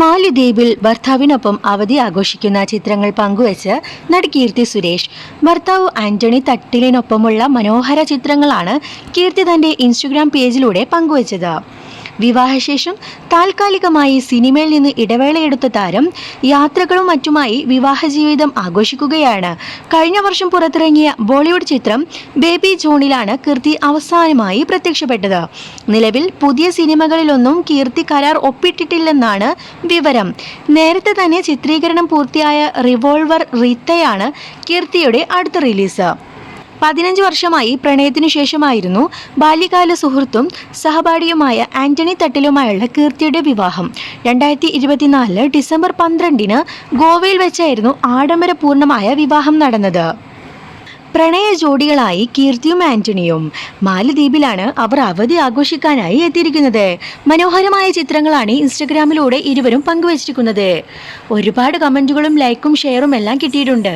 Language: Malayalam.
മാലിദ്വീപിൽ ഭർത്താവിനൊപ്പം അവധി ആഘോഷിക്കുന്ന ചിത്രങ്ങൾ പങ്കുവച്ച് നടി കീർത്തി സുരേഷ് ഭർത്താവ് ആന്റണി തട്ടിലിനൊപ്പമുള്ള മനോഹര ചിത്രങ്ങളാണ് കീർത്തി തന്റെ ഇൻസ്റ്റഗ്രാം പേജിലൂടെ പങ്കുവച്ചത്. വിവാഹശേഷം താൽക്കാലികമായി സിനിമയിൽ നിന്ന് ഇടവേളയെടുത്ത താരം യാത്രകളും മറ്റുമായി വിവാഹ ജീവിതം ആഘോഷിക്കുകയാണ്. കഴിഞ്ഞ വർഷം പുറത്തിറങ്ങിയ ബോളിവുഡ് ചിത്രം ബേബി ജോണിലാണ് കീർത്തി അവസാനമായി പ്രത്യക്ഷപ്പെട്ടത്. നിലവിൽ പുതിയ സിനിമകളിലൊന്നും കീർത്തി കരാർ ഒപ്പിട്ടിട്ടില്ലെന്നാണ് വിവരം. നേരത്തെ തന്നെ ചിത്രീകരണം പൂർത്തിയായ റിവോൾവർ റീത്തയാണ് കീർത്തിയുടെ അടുത്ത റിലീസ്. പതിനഞ്ച് വർഷമായി പ്രണയത്തിനു ശേഷമായിരുന്നു ബാല്യകാല സുഹൃത്തും സഹപാഠിയുമായ ആന്റണി തട്ടിലുമായുള്ള കീർത്തിയുടെ വിവാഹം. രണ്ടായിരത്തി ഇരുപത്തിനാലിൽ ഡിസംബർ പന്ത്രണ്ടിന് ഗോവയിൽ വെച്ചായിരുന്നു ആഡംബരപൂർണമായ വിവാഹം നടന്നത്. പ്രണയ ജോഡികളായി കീർത്തിയും ആന്റണിയും മാലദ്വീപിലാണ് അവർ അവധി ആഘോഷിക്കാനായി എത്തിയിരിക്കുന്നത്. മനോഹരമായ ചിത്രങ്ങളാണ് ഇൻസ്റ്റഗ്രാമിലൂടെ ഇരുവരും പങ്കുവച്ചിരിക്കുന്നത്. ഒരുപാട് കമന്റുകളും ലൈക്കും ഷെയറും എല്ലാം കിട്ടിയിട്ടുണ്ട്.